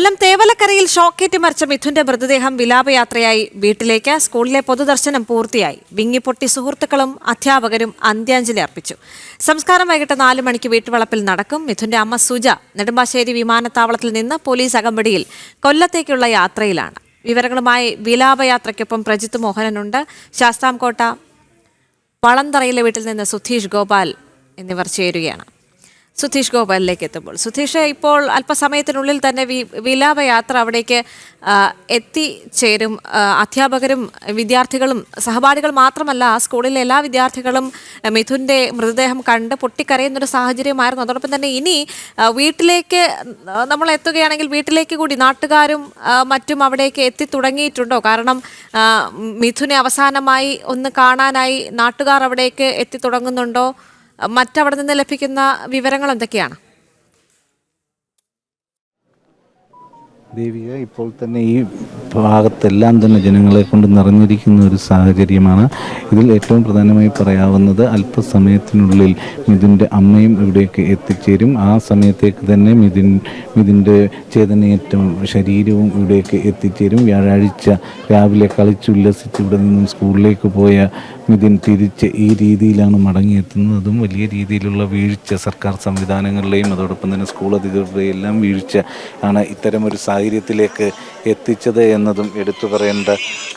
കൊല്ലം തേവലക്കരയിൽ ഷോക്കേറ്റ് മരിച്ച മിഥുന്റെ മൃതദേഹം വിലാപയാത്രയായി. വീട്ടിലേക്ക് സ്കൂളിലെ പൊതുദർശനം പൂർത്തിയായി. വിങ്ങിപ്പൊട്ടി സുഹൃത്തുക്കളും അധ്യാപകരും അന്ത്യാഞ്ജലി അർപ്പിച്ചു. സംസ്കാരം വൈകിട്ട് നാല് മണിക്ക് വീട്ടുവളപ്പിൽ നടക്കും. മിഥുന്റെ അമ്മ സുജ നെടുമ്പാശ്ശേരി വിമാനത്താവളത്തിൽ നിന്ന് പോലീസ് അകമ്പടിയിൽ കൊല്ലത്തേക്കുള്ള യാത്രയിലാണ്. വിവരങ്ങളുമായി വിലാപയാത്രയ്ക്കൊപ്പം പ്രജിത്ത് മോഹനനുണ്ട്. ശാസ്താംകോട്ട വളന്തറയിലെ വീട്ടിൽ നിന്ന് സുധീഷ് ഗോപാൽ എന്നിവർ ചേരുകയാണ്. സുധീഷ് ഗോപാലിലേക്ക് എത്തുമ്പോൾ. സുധീഷ് ഇപ്പോൾ അല്പസമയത്തിനുള്ളിൽ തന്നെ വിലാപയാത്ര അവിടേക്ക് എത്തിച്ചേരും. അധ്യാപകരും വിദ്യാർത്ഥികളും സഹപാഠികൾ മാത്രമല്ല ആ സ്കൂളിലെ എല്ലാ വിദ്യാർത്ഥികളും മിഥുന്റെ മൃതദേഹം കണ്ട് പൊട്ടിക്കരയുന്നൊരു സാഹചര്യമായിരുന്നു. അതോടൊപ്പം തന്നെ ഇനി വീട്ടിലേക്ക് നമ്മൾ എത്തുകയാണെങ്കിൽ വീട്ടിലേക്ക് കൂടി നാട്ടുകാരും മറ്റും അവിടേക്ക് എത്തി തുടങ്ങിയിട്ടുണ്ടോ? കാരണം മിഥുനെ അവസാനമായി ഒന്ന് കാണാനായി നാട്ടുകാർ അവിടേക്ക് എത്തി തുടങ്ങുന്നുണ്ടോ? മറ്റവിടെ നിന്ന് ലഭിക്കുന്ന വിവരങ്ങൾ എന്തൊക്കെയാണ്? ദേവിക ഇപ്പോൾ തന്നെ ഈ ഭാഗത്തെല്ലാം തന്നെ ജനങ്ങളെ കൊണ്ട് നിറഞ്ഞിരിക്കുന്ന ഒരു സാഹചര്യമാണ്. ഇതിൽ ഏറ്റവും പ്രധാനമായി പറയാവുന്നത് അല്പസമയത്തിനുള്ളിൽ മിഥുന്റെ അമ്മയും ഇവിടേക്ക് എത്തിച്ചേരും. ആ സമയത്തേക്ക് തന്നെ മിഥുൻ മിഥുന്റെ ചേതനയേറ്റവും ശരീരവും ഇവിടേക്ക് എത്തിച്ചേരും. വ്യാഴാഴ്ച രാവിലെ കളിച്ചുല്ലസിച്ച് ഇവിടെ നിന്നും സ്കൂളിലേക്ക് പോയ മിഥുൻ തിരിച്ച് ഈ രീതിയിലാണ് മടങ്ങിയെത്തുന്നതും. വലിയ രീതിയിലുള്ള വീഴ്ച സർക്കാർ സംവിധാനങ്ങളിലെയും അതോടൊപ്പം തന്നെ സ്കൂൾ അധികൃതരുടെയും എല്ലാം വീഴ്ച ആണ് ഇത്തരമൊരു സാഹചര്യത്തിലേക്ക് എത്തിച്ചത് എന്നതും എടുത്തു പറയേണ്ട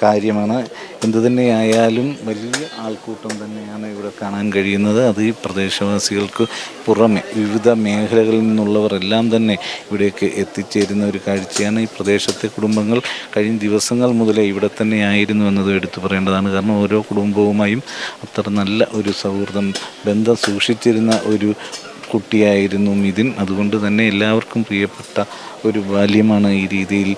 കാര്യമാണ്. എന്തു തന്നെയായാലും വലിയ ആൾക്കൂട്ടം തന്നെയാണ് ഇവിടെ കാണാൻ കഴിയുന്നത്. അത് ഈ പ്രദേശവാസികൾക്ക് പുറമെ വിവിധ മേഖലകളിൽ നിന്നുള്ളവരെല്ലാം തന്നെ ഇവിടേക്ക് എത്തിച്ചേരുന്ന ഒരു കാഴ്ചയാണ്. ഈ പ്രദേശത്തെ കുടുംബങ്ങൾ കഴിഞ്ഞ ദിവസങ്ങൾ മുതലേ ഇവിടെ തന്നെ ആയിരുന്നു എന്നത് എടുത്തു പറയേണ്ടതാണ്. കാരണം ഓരോ കുടുംബവുമായും അത്ര നല്ല ഒരു സൗഹൃദം ബന്ധം സൂക്ഷിച്ചിരുന്ന ഒരു കുട്ടിയായിരുന്നു മിഥുൻ. അതുകൊണ്ട് തന്നെ എല്ലാവർക്കും പ്രിയപ്പെട്ട ഒരു ബാല്യമാണ് ഈ രീതിയിൽ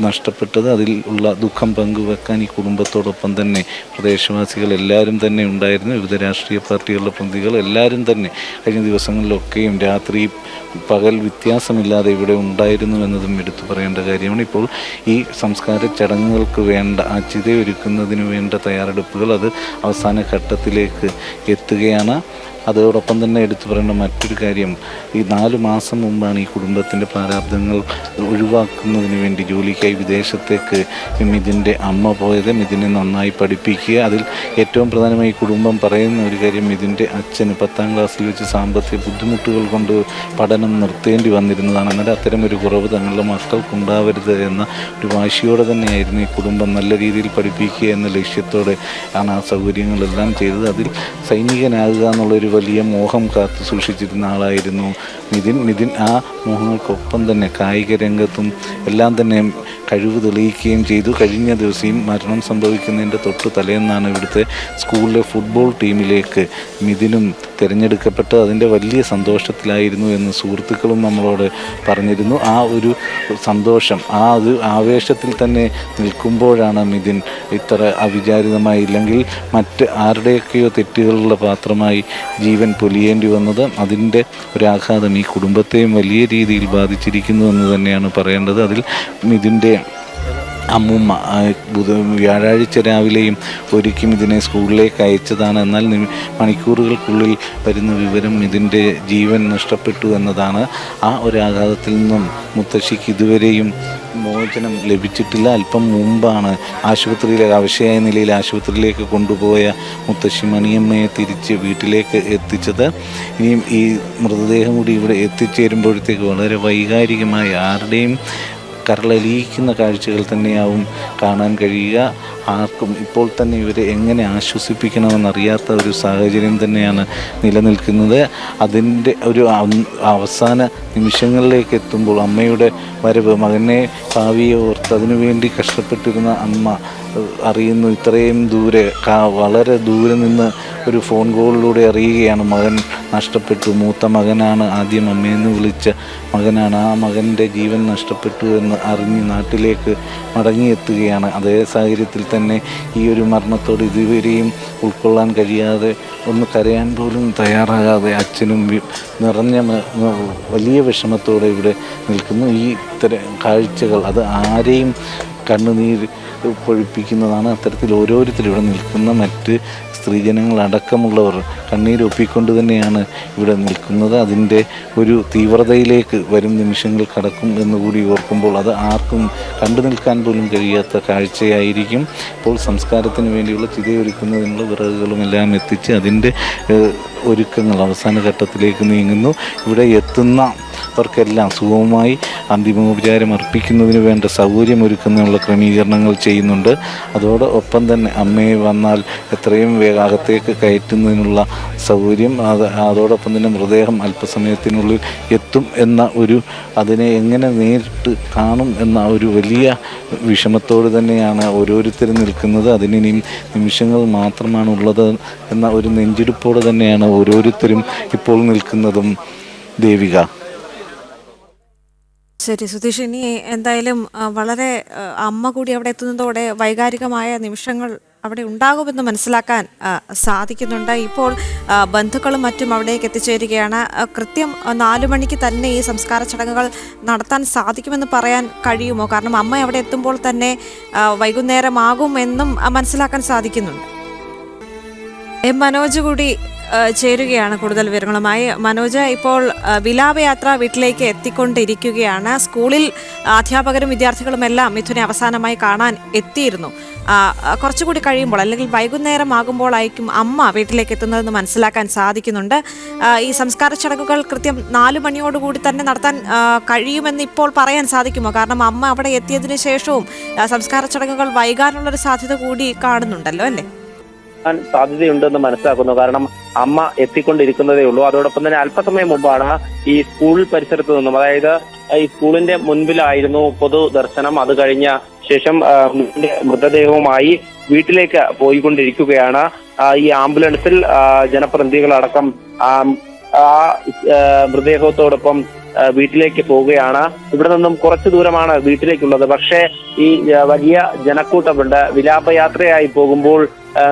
നഷ്ടപ്പെട്ടത് അതിൽ ഉള്ള ദുഃഖം പങ്കുവെക്കാൻ ഈ കുടുംബത്തോടൊപ്പം തന്നെ പ്രദേശവാസികൾ എല്ലാവരും തന്നെ ഉണ്ടായിരുന്നു. വിവിധ രാഷ്ട്രീയ പാർട്ടികളുടെ പ്രതിനിധികൾ എല്ലാവരും തന്നെ കഴിഞ്ഞ ദിവസങ്ങളിലൊക്കെയും രാത്രി പകൽ വ്യത്യാസമില്ലാതെ ഇവിടെ ഉണ്ടായിരുന്നു എന്നതും എടുത്തു പറയേണ്ട കാര്യമാണ്. ഇപ്പോൾ ഈ സംസ്കാര ചടങ്ങുകൾക്ക് വേണ്ട ആ ചിതയൊരുക്കുന്നതിന് വേണ്ട തയ്യാറെടുപ്പുകൾ അത് അവസാന ഘട്ടത്തിലേക്ക് എത്തുകയാണ്. അതോടൊപ്പം തന്നെ എടുത്തു പറയേണ്ട മറ്റൊരു കാര്യം ഈ നാല് മാസം മുമ്പാണ് ഈ കുടുംബത്തിന്റെ പ്രാരാബ്ദങ്ങൾ ഒഴിവാക്കുന്നതിന് വേണ്ടി ജോലിക്കായി വിദേശത്തേക്ക് മിഥുന്റെ അമ്മ പോയത് മിഥുനെ നന്നായി പഠിപ്പിക്കുക. അതിൽ ഏറ്റവും പ്രധാനമായി കുടുംബം പറയുന്ന ഒരു കാര്യം മിഥുന്റെ അച്ഛന് പത്താം ക്ലാസ്സിൽ വെച്ച് സാമ്പത്തിക ബുദ്ധിമുട്ടുകൾ കൊണ്ട് പഠനം നിർത്തേണ്ടി വന്നിരുന്നതാണ്. എന്നാൽ അത്തരം ഒരു കുറവ് തങ്ങളുടെ മക്കൾക്കുണ്ടാവരുത് എന്ന ഒരു വാശിയോടെ തന്നെയായിരുന്നു ഈ കുടുംബം നല്ല രീതിയിൽ പഠിപ്പിക്കുക എന്ന ലക്ഷ്യത്തോടെ ആണ് ആ സൗകര്യങ്ങളെല്ലാം ചെയ്തത്. അതിൽ സൈനികനാകുക എന്നുള്ളൊരു വലിയ മോഹം കാത്തു സൂക്ഷിച്ചിരുന്ന ആളായിരുന്നു നിതിൻ നിതിൻ ആ മോഹങ്ങൾക്കൊപ്പം തന്നെ കായിക രംഗത്തും എല്ലാം തന്നെ കഴിവ് തെളിയിക്കുകയും ചെയ്തു. കഴിഞ്ഞ ദിവസം മരണം സംഭവിക്കുന്നതിന്റെ തൊട്ട് തലേന്നാണ് ഇവിടുത്തെ സ്കൂളിലെ ഫുട്ബോൾ ടീമിലേക്ക് മിഥുനും തിരഞ്ഞെടുക്കപ്പെട്ട് അതിന്റെ വലിയ സന്തോഷത്തിലായിരുന്നു എന്ന് സുഹൃത്തുക്കളും നമ്മളോട് പറഞ്ഞിരുന്നു. ആ ഒരു സന്തോഷം ആ ഒരു ആവേശത്തിൽ തന്നെ നിൽക്കുമ്പോഴാണ് മിഥുൻ ഇത്ര അവിചാരിതമായി ഇല്ലെങ്കിൽ മറ്റ് ആരുടെയൊക്കെയോ തെറ്റുകളുടെ പാത്രമായി ജീവൻ പൊലിയേണ്ടി വന്നത്. അതിന്റെ ഒരാഘാതം ഈ കുടുംബത്തെയും വലിയ രീതിയിൽ ബാധിച്ചിരിക്കുന്നു എന്ന് തന്നെയാണ് പറയേണ്ടത്. അതിൽ മിഥുന്റെ അമ്മുമ്മ ബുധ വ്യാഴാഴ്ച രാവിലെയും ഒരിക്കും ഇതിനെ സ്കൂളിലേക്ക് അയച്ചതാണ്. എന്നാൽ മണിക്കൂറുകൾക്കുള്ളിൽ വരുന്ന വിവരം ഇതിന്റെ ജീവൻ നഷ്ടപ്പെട്ടു എന്നതാണ്. ആ ഒരു ആഘാതത്തിൽ നിന്നും മുത്തശ്ശിക്ക് ഇതുവരെയും മോചനം ലഭിച്ചിട്ടില്ല. അല്പം മുമ്പാണ് ആശുപത്രിയിലെ അവശയായ നിലയിൽ ആശുപത്രിയിലേക്ക് കൊണ്ടുപോയ മുത്തശ്ശി മണിയമ്മയെ തിരിച്ച് വീട്ടിലേക്ക് എത്തിച്ചത്. ഇനിയും ഈ മൃതദേഹം കൂടി ഇവിടെ എത്തിച്ചേരുമ്പോഴത്തേക്ക് വളരെ വൈകാരികമായ ആരുടെയും കരളലിയിക്കുന്ന കാഴ്ചകൾ തന്നെയാവും കാണാൻ കഴിയുക. ആർക്കും ഇപ്പോൾ തന്നെ ഇവരെ എങ്ങനെ ആശ്വസിപ്പിക്കണമെന്നറിയാത്ത ഒരു സാഹചര്യം തന്നെയാണ് നിലനിൽക്കുന്നത്. അതിന്റെ ഒരു അവസാന നിമിഷങ്ങളിലേക്ക് എത്തുമ്പോൾ അമ്മയുടെ വരവ് മകനെ ഭാവിയെ ഓർത്ത് അതിനുവേണ്ടി കഷ്ടപ്പെട്ടിരുന്ന അമ്മ അറിയുന്നു ഇത്രയും ദൂരെ വളരെ ദൂരെ നിന്ന് ഒരു ഫോൺ കോളിലൂടെ അറിയുകയാണ് മകൻ. നഷ്ടപ്പെട്ടു. മൂത്ത മകനാണ് ആദ്യം അമ്മയെന്ന് വിളിച്ച മകനാണ്. ആ മകന്റെ ജീവൻ നഷ്ടപ്പെട്ടു എന്ന് അറിഞ്ഞ് നാട്ടിലേക്ക് മടങ്ങിയെത്തുകയാണ്. അതേ സാഹചര്യത്തിൽ തന്നെ ഈ ഒരു മരണത്തോട് ഇതുവരെയും ഉൾക്കൊള്ളാൻ കഴിയാതെ ഒന്ന് കരയാൻ പോലും തയ്യാറാകാതെ അച്ഛനും നിറഞ്ഞ വലിയ വിഷമത്തോടെ ഇവിടെ നിൽക്കുന്നു. ഈ ഇത്തരം കാഴ്ചകൾ അത് ആരെയും കണ്ണുനീർ പൊഴിപ്പിക്കുന്നതാണ്. അത്തരത്തിൽ ഓരോരുത്തരും ഇവിടെ നിൽക്കുന്ന മറ്റ് സ്ത്രീജനങ്ങൾ അടക്കമുള്ളവർ കണ്ണീരൊപ്പിക്കൊണ്ട് തന്നെയാണ് ഇവിടെ നിൽക്കുന്നത്. അതിന്റെ ഒരു തീവ്രതയിലേക്ക് വരും നിമിഷങ്ങൾ കടക്കും എന്നുകൂടി ഓർക്കുമ്പോൾ അത് ആർക്കും കണ്ടു നിൽക്കാൻ പോലും കഴിയാത്ത കാഴ്ചയായിരിക്കും. ഇപ്പോൾ സംസ്കാരത്തിന് വേണ്ടിയുള്ള ചിതയൊരുക്കുന്നതിനുള്ള വിറകുകളും എല്ലാം എത്തിച്ച് അതിന്റെ ഒരുക്കങ്ങൾ അവസാന ഘട്ടത്തിലേക്ക് നീങ്ങുന്നു. ഇവിടെ എത്തുന്നവർക്കെല്ലാം സുഗമമായി അന്തിമോപചാരം അർപ്പിക്കുന്നതിന് വേണ്ട സൗകര്യമൊരുക്കുന്നതിനുള്ള ക്രമീകരണങ്ങൾ ചെയ്യുന്നുണ്ട്. അതോടൊപ്പം തന്നെ അമ്മയെ വന്നാൽ എത്രയും വേഗത്തേക്ക് കയറ്റുന്നതിനുള്ള സൗകര്യം അത് അതോടൊപ്പം തന്നെ മൃതദേഹം അല്പസമയത്തിനുള്ളിൽ എത്തും എന്ന ഒരു അതിനെ എങ്ങനെ നേരിട്ട് കാണും എന്ന ഒരു വലിയ വിഷമത്തോട് തന്നെയാണ് ഓരോരുത്തരും നിൽക്കുന്നത്. അതിനിനിയും നിമിഷങ്ങൾ മാത്രമാണ് ഉള്ളത് എന്ന ഒരു നെഞ്ചിടിപ്പോടെ തന്നെയാണ് ഓരോരുത്തരും ഇപ്പോൾ നിൽക്കുന്നതും. ദേവിക ശരി സുധീഷ് ഇനി എന്തായാലും വളരെ അമ്മ കൂടി അവിടെ എത്തുന്നതോടെ വൈകാരികമായ നിമിഷങ്ങൾ അവിടെ ഉണ്ടാകുമെന്ന് മനസ്സിലാക്കാൻ സാധിക്കുന്നുണ്ട്. ഇപ്പോൾ ബന്ധുക്കളും മറ്റും അവിടേക്ക് എത്തിച്ചേരുകയാണ്. കൃത്യം നാലു മണിക്ക് തന്നെ ഈ സംസ്കാര ചടങ്ങുകൾ നടത്താൻ സാധിക്കുമെന്ന് പറയാൻ കഴിയുമോ? കാരണം അമ്മ അവിടെ എത്തുമ്പോൾ തന്നെ വൈകുന്നേരമാകും എന്നും മനസ്സിലാക്കാൻ സാധിക്കുന്നുണ്ട്. എം മനോജ് കൂടി ചേരുകയാണ് കൂടുതൽ വിവരങ്ങളുമായി. മനോജ ഇപ്പോൾ വിലാപയാത്ര വീട്ടിലേക്ക് എത്തിക്കൊണ്ടിരിക്കുകയാണ്. സ്കൂളിൽ അധ്യാപകരും വിദ്യാർത്ഥികളും എല്ലാം മിഥുനെ അവസാനമായി കാണാൻ എത്തിയിരുന്നു. കുറച്ചുകൂടി കഴിയുമ്പോൾ അല്ലെങ്കിൽ വൈകുന്നേരം ആകുമ്പോഴായിരിക്കും അമ്മ വീട്ടിലേക്ക് എത്തുന്നതെന്ന് മനസ്സിലാക്കാൻ സാധിക്കുന്നുണ്ട്. ഈ സംസ്കാര ചടങ്ങുകൾ കൃത്യം നാലു മണിയോടുകൂടി തന്നെ നടത്താൻ കഴിയുമെന്ന് ഇപ്പോൾ പറയാൻ സാധിക്കുമോ? കാരണം അമ്മ അവിടെ എത്തിയതിനു ശേഷവും സംസ്കാര ചടങ്ങുകൾ വൈകാനുള്ളൊരു സാധ്യത കൂടി കാണുന്നുണ്ടല്ലോ അല്ലേ? സാധ്യതയുണ്ടെന്ന് മനസ്സിലാക്കുന്നു. കാരണം അമ്മ എത്തിക്കൊണ്ടിരിക്കുന്നതേ ഉള്ളൂ. അതോടൊപ്പം തന്നെ അല്പസമയം മുമ്പാണ് ഈ സ്കൂൾ പരിസരത്ത് നിന്നും അതായത് ഈ സ്കൂളിന്റെ മുൻപിലായിരുന്നു പൊതു ദർശനം. അത് കഴിഞ്ഞ ശേഷം മൃതദേഹവുമായി വീട്ടിലേക്ക് പോയിക്കൊണ്ടിരിക്കുകയാണ്. ഈ ആംബുലൻസിൽ ജനപ്രതിനിധികളടക്കം ആ, മൃതദേഹത്തോടൊപ്പം വീട്ടിലേക്ക് പോവുകയാണ്. ഇവിടെ നിന്നും കുറച്ചു ദൂരമാണ് വീട്ടിലേക്കുള്ളത്. പക്ഷേ ഈ വലിയ ജനക്കൂട്ടമുണ്ട്. വിലാപയാത്രയായി പോകുമ്പോൾ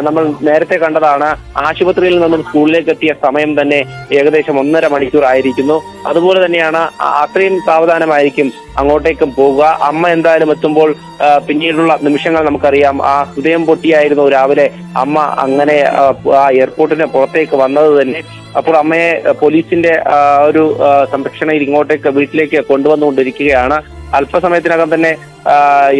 നമ്മൾ നേരത്തെ കണ്ടതാണ് ആശുപത്രിയിൽ നിന്നും സ്കൂളിലേക്ക് എത്തിയ സമയം തന്നെ ഏകദേശം ഒന്നര മണിക്കൂർ ആയിരിക്കുന്നു. അതുപോലെ തന്നെയാണ് അത്രയും സാവധാനമായിരിക്കും അങ്ങോട്ടേക്കും പോവുക. അമ്മ എന്തായാലും എത്തുമ്പോൾ പിന്നീടുള്ള നിമിഷങ്ങൾ നമുക്കറിയാം. ആ ഹൃദയം പൊട്ടിയായിരുന്നു രാവിലെ അമ്മ അങ്ങനെ ആ, എയർപോർട്ടിന് പുറത്തേക്ക് വന്നത് തന്നെ. അപ്പോൾ അമ്മയെ പോലീസിന്റെ ഒരു സംരക്ഷണയിൽ ഇങ്ങോട്ടേക്ക് വീട്ടിലേക്ക് കൊണ്ടുവന്നുകൊണ്ടിരിക്കുകയാണ്. അല്പസമയത്തിനകം തന്നെ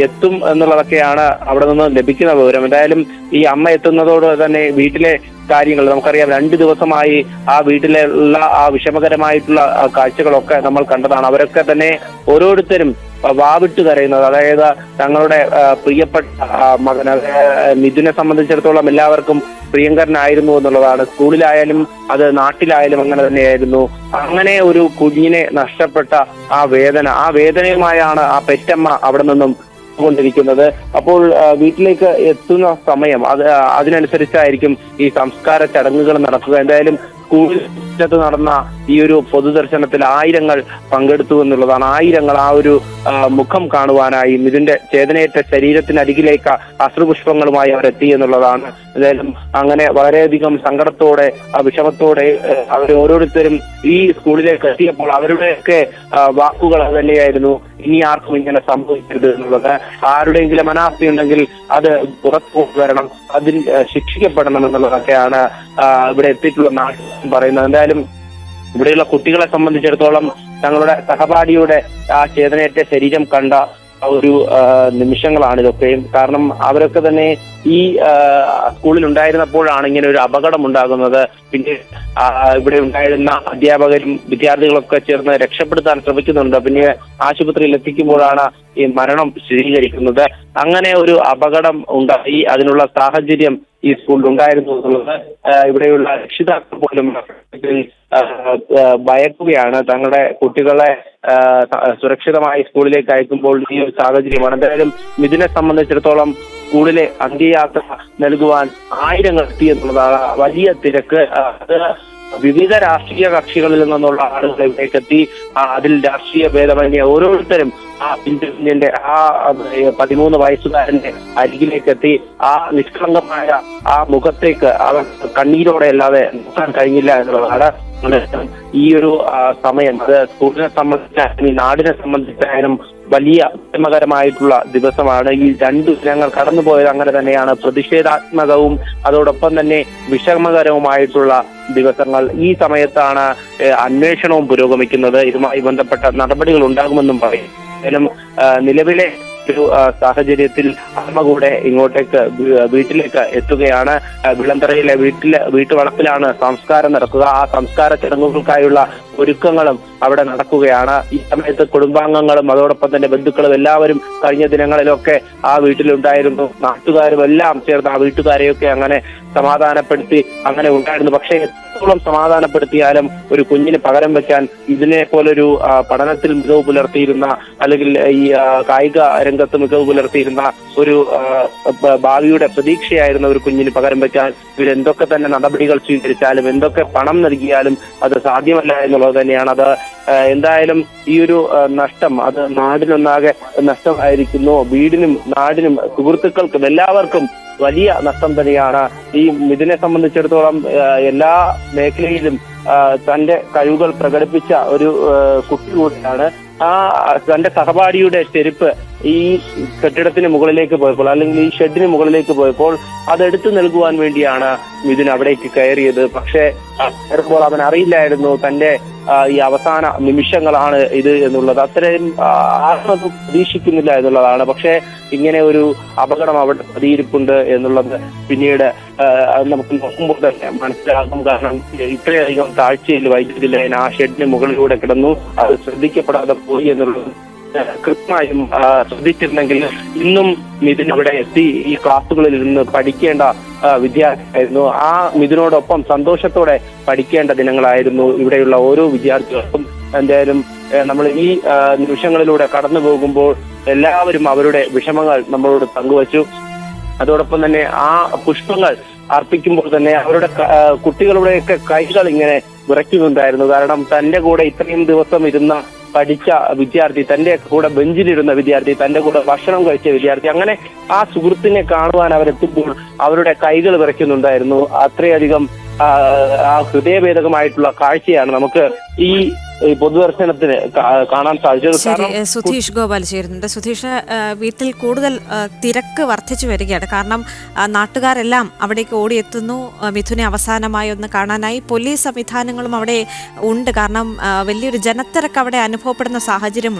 എത്തും എന്നുള്ളതൊക്കെയാണ് അവിടെ നിന്ന് ലഭിക്കുന്ന വിവരം. എന്തായാലും ഈ അമ്മ എത്തുന്നതോട് തന്നെ വീട്ടിലെ കാര്യങ്ങൾ നമുക്കറിയാം. രണ്ട് ദിവസമായി ആ വീട്ടിലെ ഉള്ള ആ വിഷമകരമായിട്ടുള്ള കാഴ്ചകളൊക്കെ നമ്മൾ കണ്ടതാണ്. അവരൊക്കെ തന്നെ ഓരോരുത്തരും വാവിട്ട് കരയുന്നത്. അതായത് തങ്ങളുടെ പ്രിയപ്പെട്ട മകൻ മിഥുനെ സംബന്ധിച്ചിടത്തോളം എല്ലാവർക്കും പ്രിയങ്കരനായിരുന്നു എന്നുള്ളതാണ്. സ്കൂളിലായാലും അത് നാട്ടിലായാലും അങ്ങനെ തന്നെയായിരുന്നു. അങ്ങനെ ഒരു കുഞ്ഞിനെ നഷ്ടപ്പെട്ട ആ വേദന ആ വേദനയുമായാണ് ആ പെറ്റമ്മ അവിടെ നിന്നും കൊണ്ടിരിക്കുന്നത് അപ്പോൾ വീട്ടിലേക്ക് എത്തുന്ന സമയം അത് അതിനനുസരിച്ചായിരിക്കും ഈ സംസ്കാര ചടങ്ങുകൾ നടക്കുക. എന്തായാലും സ്കൂളിൽ മുറ്റത്ത് നടന്ന ഈ ഒരു പൊതുദർശനത്തിൽ ആയിരങ്ങൾ പങ്കെടുത്തു എന്നുള്ളതാണ്. ആയിരങ്ങൾ ആ ഒരു മുഖം കാണുവാനായി ഇതിന്റെ ചേതനയേറ്റ ശരീരത്തിനരികിലേക്ക് അശ്രുപുഷ്പങ്ങളുമായി അവർ എത്തി എന്നുള്ളതാണ്. എന്തായാലും അങ്ങനെ വളരെയധികം സങ്കടത്തോടെ വിഷമത്തോടെ അവർ ഓരോരുത്തരും ഈ സ്കൂളിലേക്ക് എത്തിയപ്പോൾ അവരുടെയൊക്കെ വാക്കുകൾ അത് തന്നെയായിരുന്നു ഇനി ആർക്കും ഇങ്ങനെ സംഭവിക്കരുത് എന്നുള്ളത്. ആരുടെയെങ്കിലും അനാസ്ഥയുണ്ടെങ്കിൽ അത് പുറത്തു കൊണ്ടുവരണം അതിൽ ശിക്ഷിക്കപ്പെടണം എന്നുള്ളതൊക്കെയാണ് ഇവിടെ എത്തിയിട്ടുള്ള നാട്ടിൽ പറയുന്നത്. എന്തായാലും ഇവിടെയുള്ള കുട്ടികളെ സംബന്ധിച്ചിടത്തോളം തങ്ങളുടെ സഹപാഠിയുടെ ആ ചേതനയേറ്റ ശരീരം കണ്ട ഒരു നിമിഷങ്ങളാണ് ഇതൊക്കെയും കാരണം അവരൊക്കെ തന്നെ ഈ സ്കൂളിൽ ഉണ്ടായിരുന്നപ്പോഴാണ് ഇങ്ങനെ ഒരു അപകടം ഉണ്ടാകുന്നത്. പിന്നെ ഇവിടെ ഉണ്ടായിരുന്ന അധ്യാപകരും വിദ്യാർത്ഥികളൊക്കെ ചേർന്ന് രക്ഷപ്പെടുത്താൻ ശ്രമിക്കുന്നുണ്ട്. പിന്നെ ആശുപത്രിയിൽ എത്തിക്കുമ്പോഴാണ് ഈ മരണം സ്ഥിരീകരിക്കുന്നത്. അങ്ങനെ ഒരു അപകടം ഉണ്ടായി. അതിനുള്ള സാഹചര്യം ഈ സ്കൂളിൽ ഉണ്ടായിരുന്നു എന്നുള്ളത് ഇവിടെയുള്ള രക്ഷിതാക്കൾ പോലും ഭയക്കുകയാണ്. തങ്ങളുടെ കുട്ടികളെ സുരക്ഷിതമായി സ്കൂളിലേക്ക് അയക്കുമ്പോൾ ഈ ഒരു സാഹചര്യമാണ്. എന്തായാലും ഇതിനെ സംബന്ധിച്ചിടത്തോളം സ്കൂളിലെ അന്ത്യയാത്ര നൽകുവാൻ ആയിരങ്ങൾ എത്തി എന്നുള്ളതാണ് വലിയ തിരക്ക്. വിവിധ രാഷ്ട്രീയ കക്ഷികളിൽ നിന്നുള്ള ആളുകൾ ഇവിടേക്കെത്തി അതിൽ രാഷ്ട്രീയ ഭേദമന്യേ ഓരോരുത്തരും ആ പിഞ്ചുകുഞ്ഞിന്റെ ആ ഏ, പതിമൂന്ന് വയസ്സുകാരന്റെ അരികിലേക്ക് എത്തി ആ നിഷ്കളങ്കമായ ആ മുഖത്തേക്ക് അവൻ കണ്ണീരോടെ അല്ലാതെ നോക്കാൻ കഴിഞ്ഞില്ല എന്നുള്ളതാണ് ഈ ഒരു ആ, സമയം. അത് സ്കൂളിനെ സംബന്ധിച്ചായാലും ഈ നാടിനെ സംബന്ധിച്ചായാലും വലിയ പ്രേമകരമായിട്ടുള്ള ദിവസമാണ്. ഈ രണ്ടു ദിനങ്ങൾ കടന്നുപോയത് അങ്ങനെ തന്നെയാണ്. പ്രതിഷേധാത്മകവും അതോടൊപ്പം തന്നെ വിഷമകരവുമായിട്ടുള്ള ദിവസങ്ങൾ. ഈ സമയത്താണ് അന്വേഷണവും പുരോഗമിക്കുന്നത്. ഇതുമായി ബന്ധപ്പെട്ട നടപടികൾ ഉണ്ടാകുമെന്നും പറയും. എന്തായാലും നിലവിലെ ഒരു സാഹചര്യത്തിൽ അമ്മ കൂടെ ഇങ്ങോട്ടേക്ക് വീട്ടിലേക്ക് എത്തുകയാണ്. വിളന്തറയിലെ വീട്ടിലെ വീട്ടുവളപ്പിലാണ് സംസ്കാരം നടക്കുക. ആ സംസ്കാര ചടങ്ങുകൾക്കായുള്ള ഒരുക്കങ്ങളും അവിടെ നടക്കുകയാണ്. ഈ സമയത്ത് കുടുംബാംഗങ്ങളും അതോടൊപ്പം തന്നെ ബന്ധുക്കളും എല്ലാവരും കഴിഞ്ഞ ദിനങ്ങളിലൊക്കെ ആ വീട്ടിലുണ്ടായിരുന്നു. നാട്ടുകാരും എല്ലാം ചേർന്ന് ആ വീട്ടുകാരെയൊക്കെ അങ്ങനെ സമാധാനപ്പെടുത്തി അങ്ങനെ ഉണ്ടായിരുന്നു. പക്ഷേ എത്രത്തോളം സമാധാനപ്പെടുത്തിയാലും ഒരു കുഞ്ഞിന് പകരം വെക്കാൻ ഇതിനെ പോലൊരു പഠനത്തിൽ മികവ് പുലർത്തിയിരുന്ന അല്ലെങ്കിൽ ഈ കായിക രംഗത്ത് മികവ് പുലർത്തിയിരുന്ന ഒരു ഭാവിയുടെ പ്രതീക്ഷയായിരുന്ന ഒരു കുഞ്ഞിന് പകരം വെക്കാൻ ഇവരെന്തൊക്കെ തന്നെ നടപടികൾ സ്വീകരിച്ചാലും എന്തൊക്കെ പണം നൽകിയാലും അത് സാധ്യമല്ല എന്നുള്ളത് തന്നെയാണ്. അത് എന്തായാലും ഈ ഒരു നഷ്ടം അത് നാടിനൊന്നാകെ നഷ്ടമായിരിക്കുന്നു. വീടിനും നാടിനും സുഹൃത്തുക്കൾക്കും എല്ലാവർക്കും വലിയ നഷ്ടം തന്നെയാണ്. ഈ ഇതിനെ സംബന്ധിച്ചിടത്തോളം എല്ലാ മേഖലയിലും തന്റെ കഴിവുകൾ പ്രകടിപ്പിച്ച ഒരു കുട്ടി കൂടിയാണ്. ആ തന്റെ സഹപാഠിയുടെ ചെരുപ്പ് ഈ കെട്ടിടത്തിന് മുകളിലേക്ക് പോയപ്പോൾ അല്ലെങ്കിൽ ഈ ഷെഡിന് മുകളിലേക്ക് പോയപ്പോൾ അതെടുത്തു നൽകുവാൻ വേണ്ടിയാണ് മിഥുൻ അവിടേക്ക് കയറിയത്. പക്ഷേ കയറുമ്പോൾ അവൻ അറിയില്ലായിരുന്നു തന്റെ ഈ അവസാന നിമിഷങ്ങളാണ് ഇത് എന്നുള്ളത്. അത്രയും ആരും പ്രതീക്ഷിക്കുന്നില്ല എന്നുള്ളതാണ്. പക്ഷേ ഇങ്ങനെ ഒരു അപകടം അവിടെ പതിയിരിപ്പുണ്ട് എന്നുള്ളത് പിന്നീട് നമുക്ക് നോക്കുമ്പോൾ തന്നെ മനസ്സിലാകും. കാരണം ഇത്രയധികം താഴ്ചയിൽ വൈദ്യുതി ലൈൻ ആ ഷെഡിന് മുകളിലൂടെ കിടന്നു. അത് ശ്രദ്ധിക്കപ്പെടാതെ പോയി എന്നുള്ളത് കൃത്യമായും ശ്രദ്ധിച്ചിരുന്നെങ്കിൽ ഇന്നും മിഥുൻ ഇവിടെ എത്തി ഈ ക്ലാസ്സുകളിൽ ഇരുന്ന് പഠിക്കേണ്ട വിദ്യാർത്ഥിയായിരുന്നു. ആ മിഥുനോടൊപ്പം സന്തോഷത്തോടെ പഠിക്കേണ്ട ദിനങ്ങളായിരുന്നു ഇവിടെയുള്ള ഓരോ വിദ്യാർത്ഥികൾക്കും. എന്തായാലും നമ്മൾ ഈ നിമിഷങ്ങളിലൂടെ കടന്നു പോകുമ്പോൾ എല്ലാവരും അവരുടെ വിഷമങ്ങൾ നമ്മളോട് പങ്കുവച്ചു. അതോടൊപ്പം തന്നെ ആ പുഷ്പങ്ങൾ അർപ്പിക്കുമ്പോൾ തന്നെ അവരുടെ കുട്ടികളുടെയൊക്കെ കൈകൾ ഇങ്ങനെ വിറയ്ക്കുന്നുണ്ടായിരുന്നു. കാരണം തന്റെ കൂടെ ഇത്രയും ദിവസം ഇരുന്ന പഠിച്ച വിദ്യാർത്ഥി തന്റെ കൂടെ ബെഞ്ചിലിരുന്ന വിദ്യാർത്ഥി തന്റെ കൂടെ ഭക്ഷണം കഴിച്ച വിദ്യാർത്ഥി അങ്ങനെ ആ സുഹൃത്തിനെ കാണുവാൻ അവരെത്തുമ്പോൾ അവരുടെ കൈകൾ വിറയ്ക്കുന്നുണ്ടായിരുന്നു. അത്രയധികം ഹൃദയഭേദകമായിട്ടുള്ള കാഴ്ചയാണ് നമുക്ക് ഈ ഈ പൊതുദർശനത്തിന് കാണാൻ സാധിച്ചത് സുധീഷ് ഗോപാൽ ചേരുന്നുണ്ട്. സുധീഷ് വീട്ടിൽ കൂടുതൽ തിരക്ക് വർദ്ധിച്ചു വരികയാണ്. കാരണം നാട്ടുകാരെല്ലാം അവിടേക്ക് ഓടിയെത്തുന്നു. മിഥുനെ അവസാനമായി ഒന്ന് കാണാനായി പോലീസ് സംവിധാനങ്ങളും അവിടെ ഉണ്ട്. കാരണം വലിയൊരു ജനത്തിരക്ക് അവിടെ അനുഭവപ്പെടുന്ന സാഹചര്യം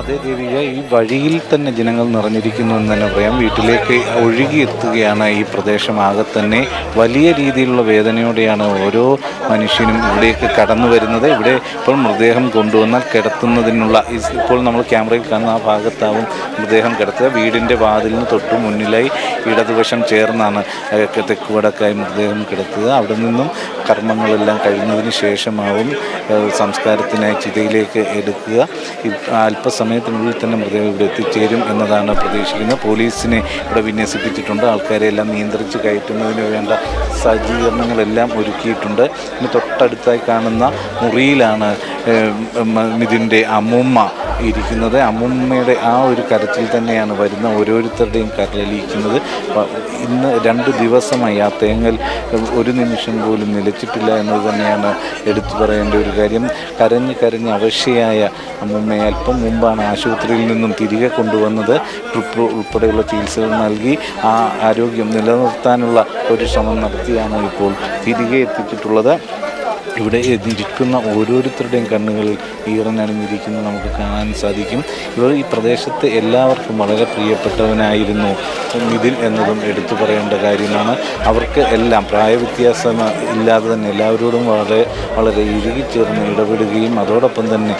അതേ ദേവിക ഈ വഴിയിൽ തന്നെ ജനങ്ങൾ നിറഞ്ഞിരിക്കുന്നു എന്ന് തന്നെ പറയാം. വീട്ടിലേക്ക് ഒഴുകിയെത്തുകയാണ് ഈ പ്രദേശം. പ്രദേശമാകെ തന്നെ വലിയ രീതിയിലുള്ള വേദനയോടെയാണ് ഓരോ മനുഷ്യനും ഇവിടേക്ക് കടന്നു വരുന്നത്. ഇവിടെ ഇപ്പോൾ മൃതദേഹം കൊണ്ടുവന്നാൽ കിടത്തുന്നതിനുള്ള ഇപ്പോൾ നമ്മൾ ക്യാമറയിൽ കാണുന്ന ആ ഭാഗത്താവും മൃതദേഹം കിടത്തുക. വീടിന്റെ വാതിലിന് തൊട്ട് മുന്നിലായി ഇടതുവശം ചേർന്നാണ് തെക്ക് വടക്കായി മൃതദേഹം കിടത്തുക. അവിടെ നിന്നും കർമ്മങ്ങളെല്ലാം കഴിഞ്ഞതിന് ശേഷമാവും സംസ്കാരത്തിനായി ചിതയിലേക്ക് എടുക്കുക. ഈ അല്പസമയത്തിനുള്ളിൽ തന്നെ മൃതദേഹം ഇവിടെ എത്തിച്ചേരും എന്നതാണ് പ്രതീക്ഷിക്കുന്നത്. പോലീസിനെ ഇവിടെ വിന്യസിപ്പിച്ചിട്ടുണ്ട്. ആൾക്കാരെ എല്ലാം നിയന്ത്രിച്ച് കയറ്റുന്നതിന് വേണ്ട സജ്ജീകരണങ്ങളെല്ലാം ഒരുക്കിയിട്ടുണ്ട്. ഇനി തൊട്ടടുത്തായി കാണുന്ന മുറിയിലാണ് മിഥുന്റെ അമ്മുമ്മ ഇരിക്കുന്നത്. അമ്മുമ്മയുടെ ആ ഒരു കരച്ചിൽ തന്നെയാണ് വരുന്ന ഓരോരുത്തരുടെയും കരളിയിക്കുന്നത് പ- ഇന്ന് രണ്ട് ദിവസമായി ആ തേങ്ങൽ ഒരു നിമിഷം പോലും നിലച്ചിട്ടില്ല എന്നത് തന്നെയാണ് എടുത്തു പറയേണ്ട ഒരു കാര്യം. കരഞ്ഞ് കരഞ്ഞ് അവശയായ അമ്മുമ്മയെ അല്പം മുമ്പാണ് ആശുപത്രിയിൽ നിന്നും തിരികെ കൊണ്ടുവന്നത് ട്രിപ്പ് ഉൾപ്പെടെയുള്ള ചികിത്സകൾ നൽകി ആ ആരോഗ്യം നിലനിർത്താനുള്ള ഒരു ശ്രമം നടത്തിയാണ് ഇപ്പോൾ തിരികെ എത്തിച്ചിട്ടുള്ളത്. ഇവിടെ ഇരിക്കുന്ന ഓരോരുത്തരുടെയും കണ്ണുകളിൽ ഈറനണിഞ്ഞിരിക്കുന്നത് നമുക്ക് കാണാൻ സാധിക്കും. ഇവർ ഈ പ്രദേശത്തെ എല്ലാവർക്കും വളരെ പ്രിയപ്പെട്ടവനായിരുന്നു. നിതിൻ എന്നതും എടുത്തു പറയേണ്ട കാര്യമാണ്. അവർക്ക് എല്ലാം പ്രായവ്യത്യാസം ഇല്ലാതെ തന്നെ എല്ലാവരോടും വളരെ വളരെ ഇഴുകിച്ചേർന്ന് ഇടപെടുകയും അതോടൊപ്പം തന്നെ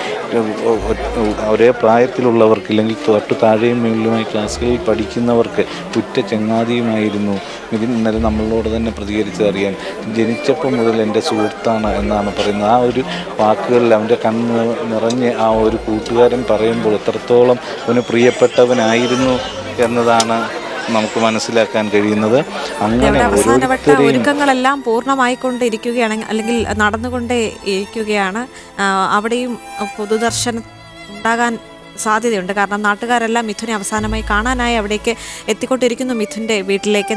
ഒരേ പ്രായത്തിലുള്ളവർക്ക് ഇല്ലെങ്കിൽ തൊട്ട് താഴെയും മേളിലുമായി ക്ലാസ്സുകളിൽ പഠിക്കുന്നവർക്ക് ഉറ്റ ചങ്ങാതിയുമായിരുന്നു. നിതിൻ ഇന്നലെ നമ്മളോട് തന്നെ പ്രതികരിച്ചറിയാൻ ജനിച്ചപ്പോൾ മുതൽ എന്റെ സുഹൃത്താണ് എന്നാണ് പറയുന്നത്. ആ ഒരു വാക്കുകളിൽ അവന്റെ കണ്ണ് നിറഞ്ഞ് ആ ഒരു കൂട്ടുകാരൻ പറയുമ്പോൾ എത്രത്തോളം അവന് പ്രിയപ്പെട്ടവനായിരുന്നു എന്നതാണ് നമുക്ക് മനസ്സിലാക്കാൻ കഴിയുന്നത്. അങ്ങനെ അവസാനവട്ട ഒരുക്കങ്ങളെല്ലാം പൂർണമായിക്കൊണ്ടിരിക്കുകയാണ് അല്ലെങ്കിൽ നടന്നുകൊണ്ടേ ഇരിക്കുകയാണ് അവിടെയും പൊതുദർശനം ഉണ്ടാകാൻ സാധ്യതയുണ്ട്. കാരണം നാട്ടുകാരെല്ലാം മിഥുനെ അവസാനമായി കാണാനായി അവിടേക്ക് എത്തിക്കൊണ്ടിരിക്കുന്നു മിഥുന്റെ വീട്ടിലേക്ക്.